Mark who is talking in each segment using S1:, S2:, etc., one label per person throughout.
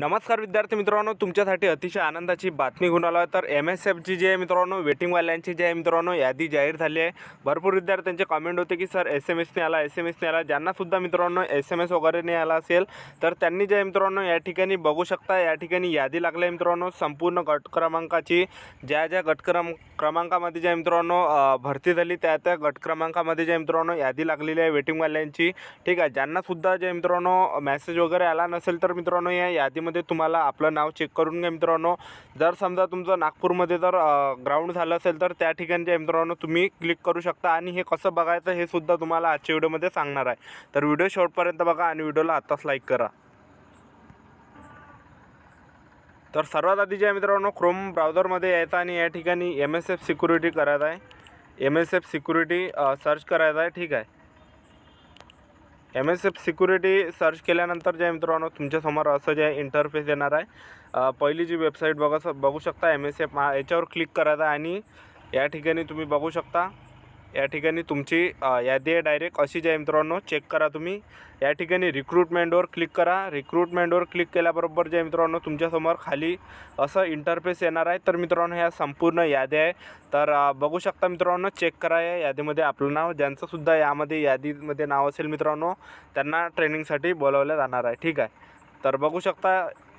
S1: नमस्कार विद्यार्थी मित्रांनो तुमच्यासाठी अतिशय आनंदाची बातमी घेऊन आलो आहे तर एम एस एफची जी आहे मित्रांनो वेटिंगवाल्यांची जी आहे मित्रांनो यादी जाहीर झाली आहे. भरपूर विद्यार्थ्यांचे कमेंट होते की सर एस एम एसने आला एस एम एसने आला. ज्यांनासुद्धा मित्रांनो एस एम एस वगैरे नाही आला असेल तर त्यांनी जे आहे मित्रांनो या ठिकाणी बघू शकता या ठिकाणी यादी लागली आहे मित्रांनो संपूर्ण गट क्रमांकाची. ज्या ज्या गटक्रम क्रमांकामध्ये जे मित्रांनो भरती झाली त्या त्या गट क्रमांकामध्ये जे मित्रांनो यादी लागलेली आहे वेटिंगवाल्यांची ठीक आहे ज्यांनासुद्धा जे मित्रांनो मॅसेज वगैरे आला नसेल तर मित्रांनो या यादीमध्ये तुम्हाला आपलं नाव चेक करून घ्या मित्रांनो. जर समजा तुमचं नागपूरमध्ये जर ग्राउंड झालं असेल तर त्या ठिकाणी जे मित्रांनो तुम्ही क्लिक करू शकता. आणि हे कसं बघायचं हे सुद्धा तुम्हाला आजच्या व्हिडिओमध्ये सांगणार आहे. तर व्हिडिओ शेवटपर्यंत बघा आणि व्हिडिओला आत्ताच लाईक करा. तर सर्वात आधी जे आहे मित्रांनो क्रोम ब्राउझरमध्ये यायचं आणि या ठिकाणी एम एस एफ सिक्युरिटी करायचं आहे. M S F security search करायचं आहे ठीक आहे. M S F security search केल्यानंतर जे आहे मित्रांनो तुमच्यासमोर असं जे आहे इंटरफेस येणार आहे. पहिली जी वेबसाईट बघा बघू शकता एम एस एफ याच्यावर क्लिक करायचं आहे आणि या ठिकाणी तुम्ही बघू शकता. या ठिकाणी तुमची यादी आहे डायरेक्ट अशी आहे मित्रांनो चेक करा तुम्ही. या ठिकाणी रिक्रुटमेंटवर क्लिक करा. रिक्रुटमेंटवर क्लिक केल्याबरोबर जे मित्रांनो तुमच्यासमोर खाली असं इंटरफेस येणार आहे. तर मित्रांनो ह्या संपूर्ण याद्या आहे. तर बघू शकता मित्रांनो चेक करा या यादीमध्ये आपलं नाव. ज्यांचंसुद्धा यामध्ये यादीमध्ये नाव असेल मित्रांनो त्यांना ट्रेनिंगसाठी बोलवलं जाणार आहे. ठीक आहे. तर बघू शकता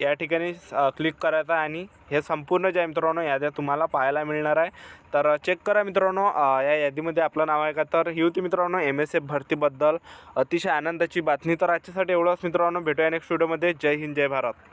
S1: या ठिकाणी क्लिक करायचं आणि हे संपूर्ण जे मित्रांनो याद्या तुम्हाला पाहायला मिळणार आहे. तर चेक करा मित्रांनो या यादीमध्ये आपलं नाव आहे का? तर ही होती मित्रांनो एम एस एफ भरतीबद्दल अतिशय आनंदाची बातमी. तर आजच्यासाठी एवढंच मित्रांनो. भेटूया नेक्स्ट व्हिडिओमध्ये जय हिंद जय भारत.